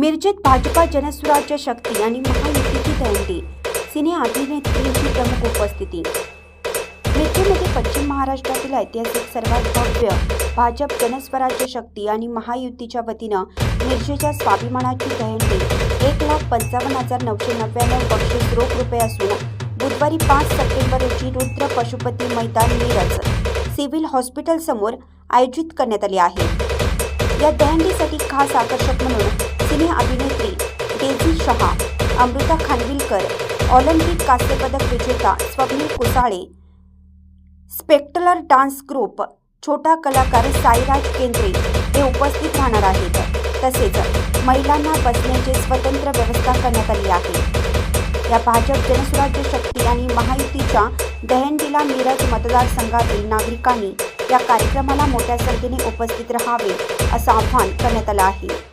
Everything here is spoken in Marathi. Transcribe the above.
मिरजेत भाजपा जनसुराज्य शक्ती आणि महायुतीची दहंडी सिने अभिनेत्रीची प्रमुख उपस्थिती. मिरजेमध्ये पश्चिम महाराष्ट्रातील ऐतिहासिक सर्वात भव्य भाजप जनस्वराज्य शक्ती आणि महायुतीच्या वतीनं मिरजेच्या स्वाभिमानाची जयंती एक लाख पंचावन्न हजार नऊशे नव्याण्णव बक्षीस रोख रुपये असून बुधवारी पाच सप्टेंबर रोजी रुद्र पशुपती मैदान मिरज सिव्हिल हॉस्पिटलसमोर आयोजित करण्यात आली आहे. या दहंडीसाठी खास आकर्षक म्हणून सिने अभिनेत्री डेझी शहा अमृता खानविलकर ऑलिम्पिक कांस्यपदक विजेता Swapnil Kusale spectacular dance group छोटा कलाकार साईराज केंद्रे हे उपस्थित राहणार आहेत. तसेच महिलांना बसण्याची स्वतंत्र व्यवस्था करण्यात आली आहे. या भाजप जनसुराज्य शक्ती आणि महायुतीच्या दहंडीला मिरज मतदारसंघातील नागरिकांनी या कार्यक्रमाला मोठ्या संख्येने उपस्थित राहावे असं आवाहन करण्यात आलं आहे.